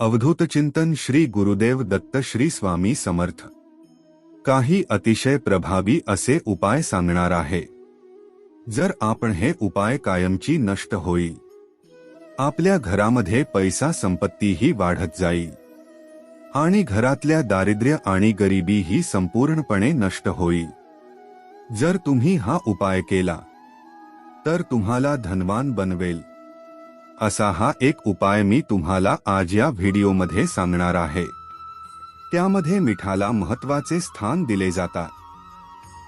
अवधूत चिंतन श्री गुरुदेव दत्त श्री स्वामी समर्थ. काही अतिशय प्रभावी असे उपाय सांगणार आहे. जर आपण हे उपाय कायमची नष्ट होईल आपल्या घरामध्ये पैसा संपत्तीही वाढत जाईल आणि घरातल्या दारिद्र्य आणि गरिबी ही संपूर्णपणे नष्ट होईल जर तुम्ही हा उपाय केला तर तुम्हाला धनवान बनवेल. असा हा एक उपाय मी तुम्हाला आज या व्हिडिओमध्ये सांगणार आहे. त्यामध्ये मिठाला महत्त्वाचे स्थान दिले जातात.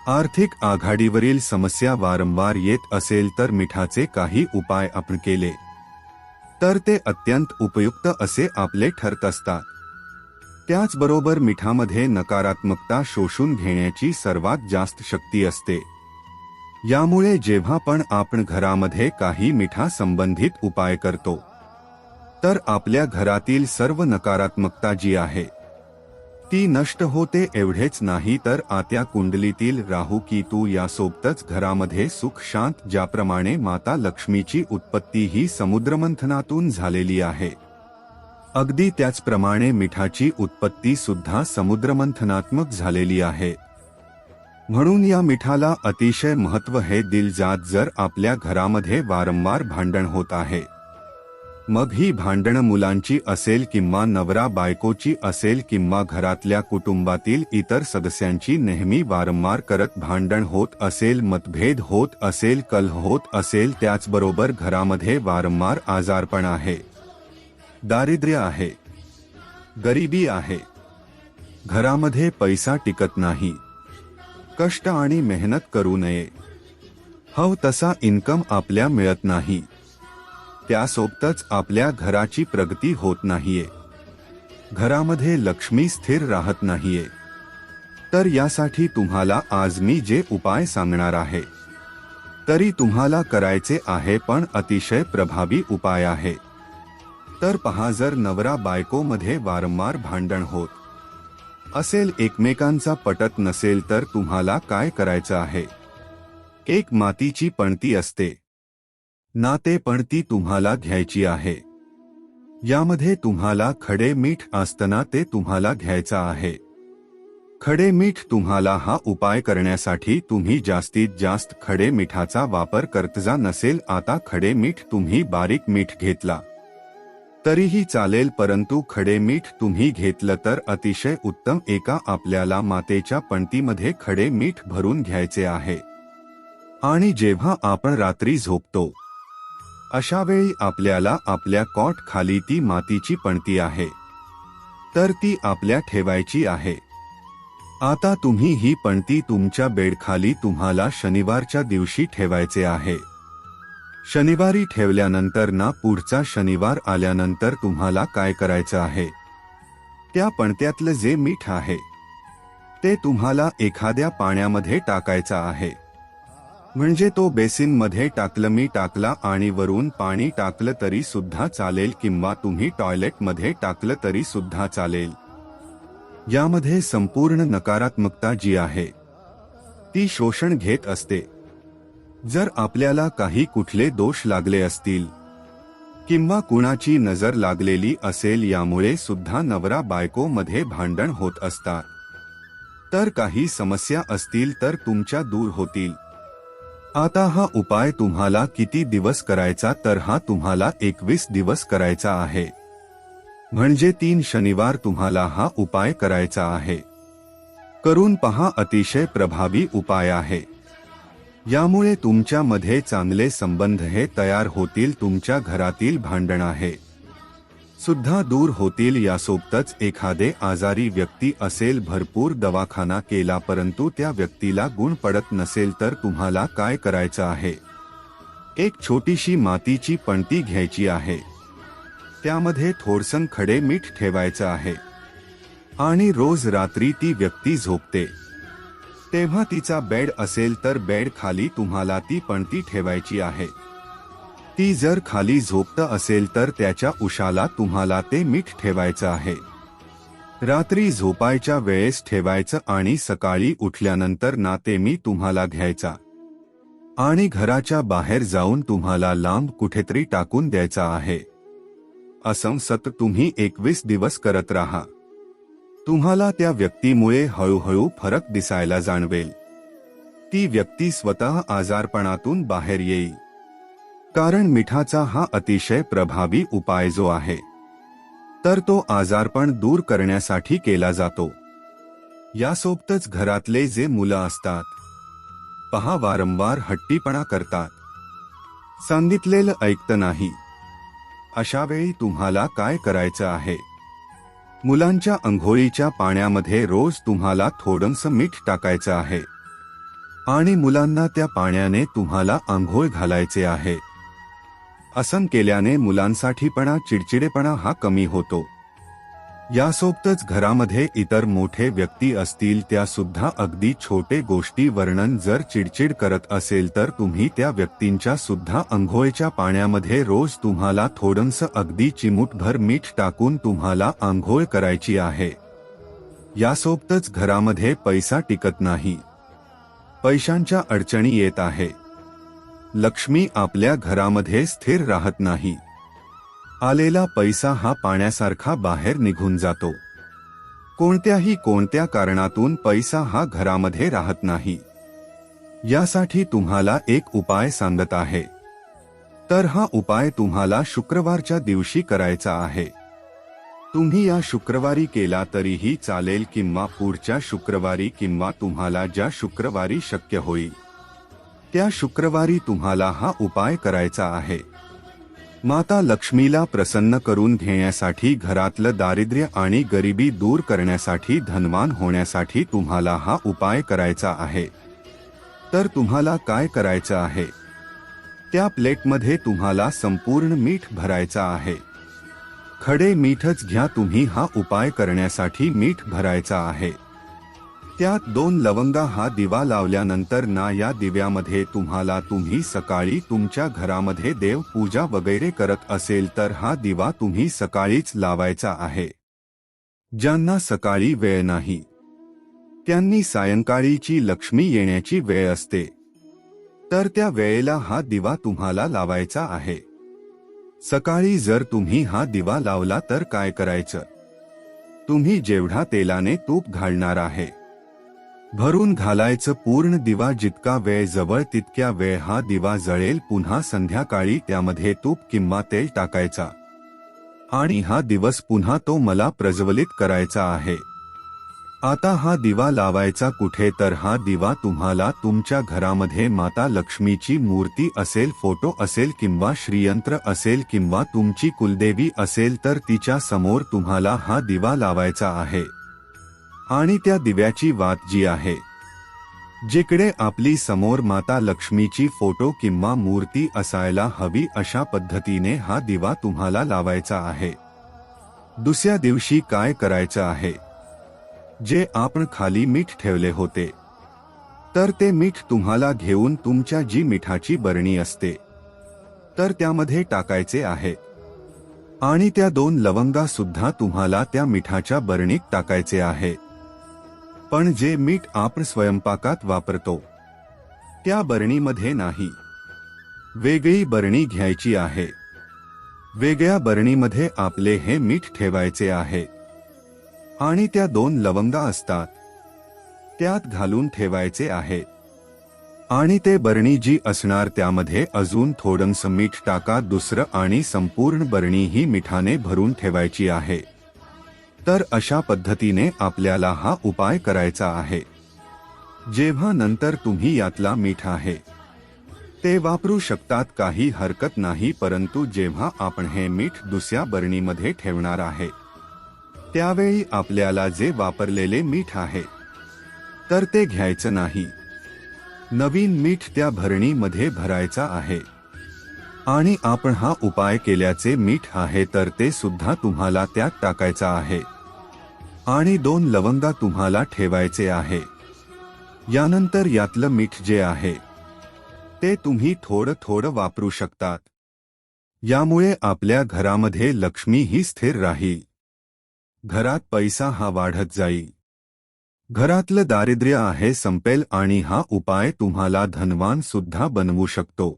आर्थिक आघाडीवरील समस्या वारंवार येत असेल तर मिठाचे काही उपाय आपण केले. तर ते अत्यंत उपयुक्त असे आपले ठरत असतात. त्याचबरोबर मिठामध्ये नकारात्मकता शोषून घेण्याची सर्वात जास्त शक्ती असते. यामुळे जेव्हा पण आपण घरामध्ये काही मिठा संबंधित उपाय करतो तर आपल्या घरातील सर्व नकारात्मकता जी आहे ती नष्ट होते एवढेच नाही तर आत्या कुंडलीतील राहू तू यासोबतच घरामध्ये सुख शांत ज्याप्रमाणे माता लक्ष्मीची उत्पत्ती ही समुद्रमंथनातून झालेली आहे. अगदी त्याचप्रमाणे मिठाची उत्पत्ती सुद्धा समुद्रमंथनात्मक झालेली आहे. म्हणून या मिठाला अतिशय महत्त्व हे दिल जात जर आपल्या घरामध्ये वारंवार भांडण होत आहे. मग ही भांडण मुलांची असेल किंवा नवरा बायकोची असेल किंवा घरातल्या कुटुंबातील इतर सदस्यांची नेहमी वारंवार करत भांडण होत असेल मतभेद होत असेल कल होत असेल त्याचबरोबर घरामध्ये वारंवार आजारपण आहे. दारिद्र्य आहे. गरिबी आहे. घरामध्ये पैसा टिकत नाही. कष्ट आणि मेहनत करू नये. हव तसा इन्कम आपल्या मिळत नाही. त्यासोबतच आपल्या घराची प्रगती होत नाहीये. घरामध्ये लक्ष्मी स्थिर राहत नाहीये. तर यासाठी तुम्हाला आज मी जे उपाय सांगणार आहे. तरी तुम्हाला करायचे आहे पण अतिशय प्रभावी उपाय आहे. तर पहा जर नवरा बायकोमध्ये वारंवार भांडण होत असेल एकमेकांचा पटत नसेल तर तुम्हाला काय करायचं आहे? एक मातीची पणती असते. ना ते पणती तुम्हाला घ्यायची आहे. यामध्ये तुम्हाला खडे मीठ असताना ते तुम्हाला घ्यायचं आहे. खडे मीठ तुम्हाला हा उपाय करण्यासाठी तुम्ही जास्तीत जास्त खडे मिठाचा वापर करतजा नसेल आता खडे मीठ तुम्ही बारीक मीठ घेतला. तरीही चालेल परंतु खडे मीठ तुम्ही घेतलं तर अतिशय उत्तम. एका आपल्याला मातेच्या पणतीमध्ये खडे मीठ भरून घ्यायचे आहे. आणि जेव्हा आपण रात्री झोपतो अशा वेळी आपल्याला आपल्या कॉट खाली ती मातीची पणती आहे. तर ती आपल्या ठेवायची आहे. आता तुम्ही ही पणती तुमच्या बेडखाली तुम्हाला शनिवारच्या दिवशी ठेवायचे आहे. शनिवारी ठेवल्यानंतर ना पुढचा शनिवार आल्यानंतर तुम्हाला काय करायचं आहे? त्या पणत्यातलं जे मीठ आहे ते तुम्हाला एखाद्या पाण्यामध्ये टाकायचं आहे. म्हणजे तो बेसिनमध्ये टाकलं मी टाकला आणि वरून पाणी टाकलं तरी सुद्धा चालेल किंवा तुम्ही टॉयलेटमध्ये टाकलं तरी सुद्धा चालेल. यामध्ये संपूर्ण नकारात्मकता जी आहे ती शोषण घेत असते. जर आपल्याला काही कुठले दोष लागले असतील किंवा कुणाची नजर लागलेली असेल यामुळे सुद्धा नवरा बायको मध्ये भांडण होत असतात. तर काही समस्या असतील तर तुमच्या दूर होतील. आता हा उपाय तुम्हाला किती दिवस करायचा तर हा तुम्हाला एकवीस दिवस करायचा आहे. म्हणजे तीन शनिवार तुम्हाला हा उपाय करायचा आहे. करून पहा अतिशय प्रभावी उपाय आहे. यामुळे तुमच्यामध्ये चांगले संबंध हे तयार होतील तुमच्या घरातील भांडण आहे. सुद्धा दूर होतील यासोबतच एखादे आजारी व्यक्ती असेल भरपूर दवाखाना केला परंतु त्या व्यक्तीला गुण पडत नसेल तर तुम्हाला काय करायचं आहे? एक छोटीशी मातीची पणती घ्यायची आहे. त्यामध्ये थोडसं खडे मीठ ठेवायचं आहे. आणि रोज रात्री ती व्यक्ती झोपते. तेव्हा तिचा बेड असेल तर बेड खाली तुम्हाला ती पणती ठेवायची आहे. ती जर खाली झोपत असेल तर त्याच्या उशाला तुम्हाला ते मीठ ठेवायचं आहे. रात्री झोपायच्या वेळेस ठेवायचं आणि सकाळी उठल्यानंतर ना ते मी तुम्हाला घ्यायचा. आणि घराच्या बाहेर जाऊन तुम्हाला लांब कुठेतरी टाकून द्यायचा आहे. असं सत तुम्ही एकवीस दिवस करत राहा. तुम्हाला त्या व्यक्तीमुळे हळूहळू फरक दिसायला जाणवेल. ती व्यक्ती स्वतः आजारपणातून बाहेर येईल. कारण मिठाचा हा अतिशय प्रभावी उपाय जो आहे तर तो आजारपण दूर करण्यासाठी केला जातो. यासोबतच घरातले जे मुलं असतात पहा वारंवार हट्टीपणा करतात. सांगितलेलं ऐकतं नाही. अशा वेळी तुम्हाला काय करायचं आहे? मुलांच्या अंघोळीच्या पाण्यामध्ये रोज तुम्हाला थोडंसं मीठ टाकायचं आहे. आणि मुलांना त्या पाण्याने तुम्हाला आंघोळ घालायचे आहे. असं केल्याने मुलांसाठीपणा चिडचिडेपणा हा कमी होतो. यासोबतच घरामध्ये इतर मोठे व्यक्ती असतील त्या सुद्धा अगदी छोटे गोष्टी वर्णन जर चिडचिड करत असेल तर तुम्ही त्या व्यक्तींच्या सुद्धा अंघोळच्या पाण्यामध्ये रोज तुम्हाला थोडंसं अगदी चिमूटभर मीठ टाकून तुम्हाला आंघोळ करायची आहे. यासोबतच घरामध्ये पैसा टिकत नाही. पैशांच्या अडचणी येत आहे. लक्ष्मी आपल्या घरामध्ये स्थिर राहत नाही. आलेला पैसा हा पाण्यासारखा बाहेर निघून जातो. कोणत्याही कोणत्या कारणातून पैसा हा घरामध्ये राहत नाही. यासाठी तुम्हाला एक उपाय सांगत आहे. तर हा उपाय तुम्हाला शुक्रवारच्या दिवशी करायचा आहे. तुम्ही या शुक्रवारी केला तरीही चालेल किंवा पुढच्या शुक्रवारी किंवा तुम्हाला ज्या शुक्रवारी शक्य होईल. त्या शुक्रवारी तुम्हाला हा उपाय करायचा आहे. माता लक्ष्मीला प्रसन्न करून घेण्यासाठी घरातलं दारिद्र्य आणि गरिबी दूर करण्यासाठी धनवान होण्यासाठी तुम्हाला हा उपाय करायचा आहे. तर तुम्हाला काय करायचं आहे? त्या प्लेटमध्ये तुम्हाला संपूर्ण मीठ भरायचा आहे. खडे मीठच घ्या तुम्ही हा उपाय करण्यासाठी मीठ भरायचा आहे. त्यात दोन लवंगा हा दिवा लावल्यानंतर ना या दिव्यामध्ये तुम्हाला तुम्ही सकाळी तुमच्या घरामध्ये देव पूजा वगैरे करत असेल तर हा दिवा तुम्ही सकाळीच लावायचा आहे. ज्यांना सकाळी वेळ नाही त्यांनी सायंकाळीची लक्ष्मी येण्याची वेळ असते. तर त्या वेळेला हा दिवा तुम्हाला लावायचा आहे. सकाळी जर तुम्ही हा दिवा लावला तर काय करायचं? तुम्ही जेवढा तेलाने तूप घालणार आहे. भरून घालायचं पूर्ण दिवा जितका वेळ जवळ तितक्या वेळ हा दिवा जळेल. पुन्हा संध्याकाळी त्यामध्ये तूप किंवा तेल टाकायचा. आणि हा दिवस पुन्हा तो मला प्रज्वलित करायचा आहे. आता हा दिवा लावायचा कुठे तर हा दिवा तुम्हाला तुमच्या घरामध्ये माता लक्ष्मीची मूर्ती असेल फोटो असेल किंवा श्रीयंत्र असेल किंवा तुमची कुलदेवी असेल तर तिच्या समोर तुम्हाला हा दिवा लावायचा आहे. आणि त्या दिव्याची वात जी आहे जिकडे आपली समोर माता लक्ष्मीची फोटो किंवा मूर्ती असायला हवी अशा पद्धतीने हा दिवा तुम्हाला लावायचा आहे. दुसऱ्या दिवशी काय करायचं आहे? जे आपण खाली मीठ ठेवले होते तर ते मीठ तुम्हाला घेऊन तुमच्या जी मिठाची बरणी असते तर त्यामध्ये टाकायचे आहे. आणि त्या दोन लवंगा सुद्धा तुम्हाला त्या मिठाच्या बरणीत टाकायचे आहे. पण जे मीठ आपण स्वयंपाकात वापरतो त्या बरणीमध्ये नाही. वेगळी बरणी घ्यायची आहे. वेगळ्या बरणीमध्ये आपले हे मीठ ठेवायचे आहे. आणि त्या दोन लवंगा असतात. त्यात घालून ठेवायचे आहे. आणि ते बरणी जी असणार त्यामध्ये अजून थोडंसं मीठ टाका दुसरं आणि संपूर्ण बरणी ही मिठाने भरून ठेवायची आहे. तर अशा पद्धतीने आपल्याला हा उपाय करायचा आहे. जेव्हा नंतर तुम्ही यातला मीठ आहे ते वापरू शकतात काही हरकत नाही परंतु जेव्हा आपण हे मीठ दुसऱ्या बरणीमध्ये ठेवणार आहे त्यावेळी आपल्याला जे वापरलेले मीठ आहे तर ते घ्यायचं नाही. नवीन मीठ त्या भरणीमध्ये भरायचा आहे. आणि आपण हा उपाय केल्याचे मीठ आहे तर ते सुद्धा तुम्हाला त्यात टाकायचं आहे. आणि दोन लवंगा तुम्हाला ठेवायचे आहे. यानंतर यातलं मीठ जे आहे ते तुम्ही थोडं थोडं वापरू शकतात. यामुळे आपल्या घरामध्ये लक्ष्मी ही स्थिर राहील घरात पैसा हा वाढत जाईल घरातलं दारिद्र्य आहे संपेल आणि हा उपाय तुम्हाला धनवान सुद्धा बनवू शकतो.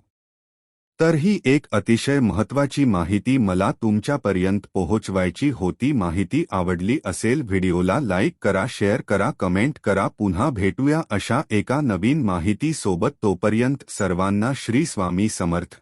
तर ही एक अतिशय महत्वाची माहिती मला तुमच्यापर्यंत पोहोचवायची होती माहिती आवडली असेल व्हिडिओला लाईक करा शेअर करा कमेंट करा. पुन्हा भेटूया अशा एका नवीन माहितीसोबत. तोपर्यंत सर्वांना श्री स्वामी समर्थ.